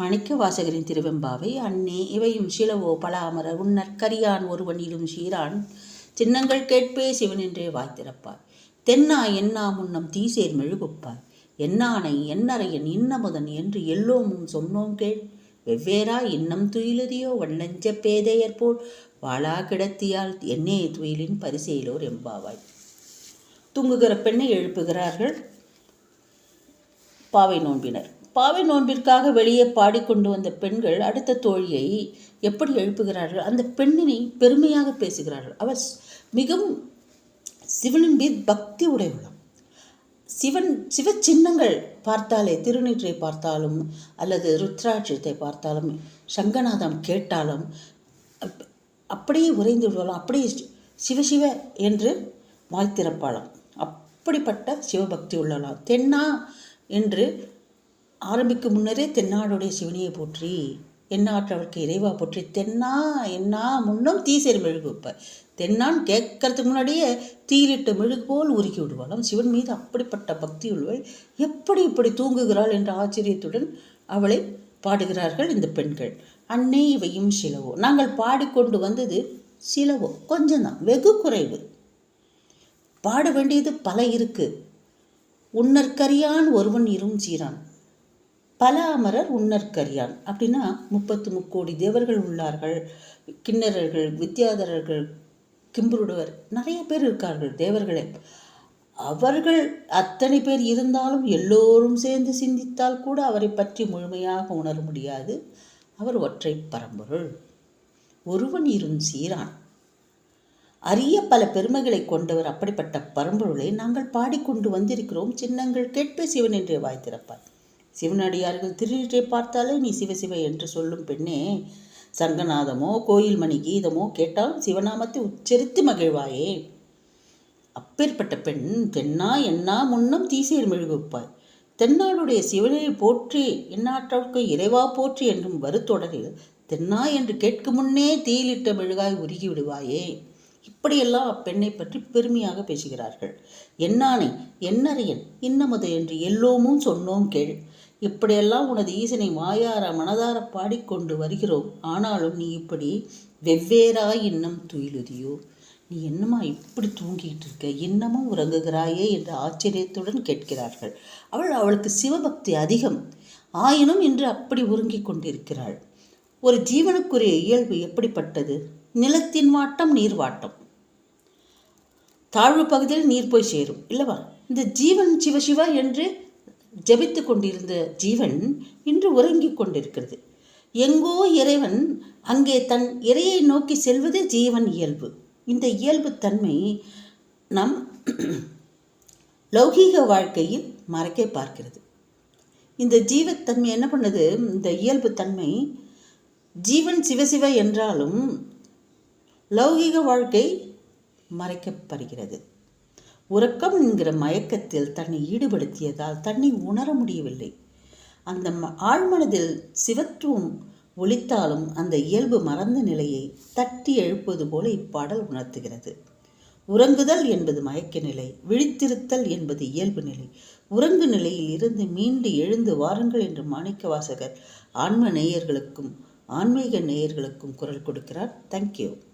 மாணிக்க வாசகரின் திருவெம்பாவை அன்னே இவையும் சிலவோ பலாமர அமரர் உன்னர் கரியான் ஒருவனிலும் சீரான் சின்னங்கள் கேட்பே சிவனென்றே வாய்த்திறப்பாய் தென்னா என்னா முன்னம் தீசேர் மெழுகுப்பாய். என்னானை என்னறையன் இன்னமுதன் என்று எல்லோமும் சொன்னோம் கேள். வெவ்வேறா இன்னம் துயிலுதியோ வண்ணஞ்ச பேதையர் போல் வாளா கிடத்தியால் என்னே துயிலின் பரிசெயலோர் எம்பாவாய். தூங்குகிற பெண்ணை எழுப்புகிறார்கள் பாவை நோன்பினர். பாவை நோன்பிற்காக வெளியே பாடிக்கொண்டு வந்த பெண்கள் அடுத்த தோழியை எப்படி எழுப்புகிறார்கள்? அந்த பெண்ணினை பெருமையாக பேசுகிறார்கள். அவர் மிகவும் சிவனின் மீது பக்தி உடையவளாம். சிவன் சிவ சின்னங்கள் பார்த்தாலே திருநீற்றை பார்த்தாலும் அல்லது ருத்ராட்சத்தை பார்த்தாலும் சங்கநாதம் கேட்டாலும் அப்- அப்படியே உறைந்து விடுவாளாம். அப்படியே சிவ சிவ என்று வாய்த்திறப்பாளாம் அப்படிப்பட்ட சிவபக்தி உள்ளலாம் தென்னா என்று ஆரம்பிக்கும் முன்னரே தென்னாடுடைய சிவனியை போற்றி எண்ணாற்றவர்க்கு இறைவா போற்றி தென்னா என்னா முன்னும் தீசேர் மெழுகு வைப்ப தென்னான் கேட்கறதுக்கு முன்னாடியே தீயிலிட்ட மெழுகு போல் உருக்கி விடுவாளாம். சிவன் மீது அப்படிப்பட்ட பக்தி உள்ளவள் எப்படி இப்படி தூங்குகிறாள் என்ற ஆச்சரியத்துடன் அவளை பாடுகிறார்கள் இந்த பெண்கள். அன்னை இவையும் சிலவோ. நாங்கள் பாடிக்கொண்டு வந்தது சிலவோ. கொஞ்சம்தான் வெகு குறைவு. பாட வேண்டியது பல இருக்கு. உன்னற்கரியான் ஒருவன் இரும் சீரான். பல அமரர் உன்னற்கரியான். அப்படின்னா முப்பத்து முக்கோடி தேவர்கள் உள்ளார்கள். கிண்ணறர்கள் வித்யாதரர்கள் கிம்புருடவர். நிறைய பேர் இருக்கார்கள் தேவர்களே. அவர்கள் அத்தனை பேர் இருந்தாலும் எல்லோரும் சேர்ந்து சிந்தித்தால் கூட அவரை பற்றி முழுமையாக உணர முடியாது. அவர் ஒற்றை பரம்பொருள். ஒருவன் இரும் சீரான். அரிய பல பெருமைகளை கொண்டவர் அப்படிப்பட்ட பரம்பொருளை நாங்கள் பாடிக்கொண்டு வந்திருக்கிறோம். சின்னங்கள் கேட்பே சிவன் என்றே வாய் திறப்பார். சிவனடியார்கள் திருநீற்றை பார்த்தாலே நீ சிவ என்று சொல்லும் பெண்ணே சங்கநாதமோ கோயில் மணி கீதமோ கேட்டால் சிவநாமத்தை உச்சரித்து மகிழ்வாயே. அப்பேற்பட்ட பெண் தென்னா என்னா முன்னம் தீசேர் மெழுகுப்பாய். தென்னாளுடைய சிவனை போற்றி எந்நாட்டவர்க்கு இறைவா போற்றி என்றும் வருத்தொடரில் தென்னா என்று கேட்கும் முன்னே தீயிலிட்ட மெழுகாய் உருகி விடுவாயே. இப்படியெல்லாம் அப்பெண்ணை பற்றி பெருமையாக பேசுகிறார்கள். என்னானே என்னறியன்? இன்னமது என்று எல்லோமும் சொன்னோம் கேள். இப்படியெல்லாம் உனது ஈசனை வாயார மனதார பாடிக்கொண்டு வருகிறோம். ஆனாலும் நீ இப்படி வெவ்வேறாய் இன்னும் துயிலுதியோ? நீ என்னம்மா இப்படி தூங்கிட்டு இருக்க? இன்னமும் உறங்குகிறாயே? என்று ஆச்சரியத்துடன் கேட்கிறார்கள். அவள் அவளுக்கு சிவபக்தி அதிகம். ஆயினும் இன்று அப்படி உறங்கிக் கொண்டிருக்கிறாள். ஒரு ஜீவனுக்குரிய இயல்பு எப்படிப்பட்டது? நிலத்தின் வாட்டம் நீர் வாட்டம். தாழ்வு பகுதியில் நீர் போய் சேரும். இல்லவா? இந்த ஜீவன் சிவசிவா என்று ஜெபித்து கொண்டிருந்த ஜீவன் இன்று உறங்கிக் கொண்டிருக்கிறது. எங்கோ இறைவன் அங்கே தன் இறையை நோக்கி செல்வது ஜீவன் இயல்பு. இந்த இயல்பு தன்மை நம் லௌகீக வாழ்க்கையில் மறைக்க பார்க்கிறது. இந்த ஜீவத்தன்மை என்ன பண்ணுது? இந்த இயல்பு தன்மை ஜீவன் சிவசிவ என்றாலும் லௌகிக வாழ்க்கை மறைக்கப்படுகிறது. உறக்கம் என்கிற மயக்கத்தில் தன்னை ஈடுபடுத்தியதால் தன்னை உணர முடியவில்லை. அந்த ம- ஆழ்மனதில் சிவத்துவம் ஒழித்தாலும் அந்த இயல்பு மறந்த நிலையை தட்டி எழுப்பது போல இப்பாடல் உணர்த்துகிறது. உறங்குதல் என்பது மயக்க நிலை விழித்திருத்தல் என்பது இயல்பு நிலை. உறங்கு நிலையில் இருந்து மீண்டு எழுந்து வாருங்கள் என்று மாணிக்க வாசகர் ஆன்ம நேயர்களுக்கும் ஆன்மீக நேயர்களுக்கும் குரல் கொடுக்கிறார். தேங்க்யூ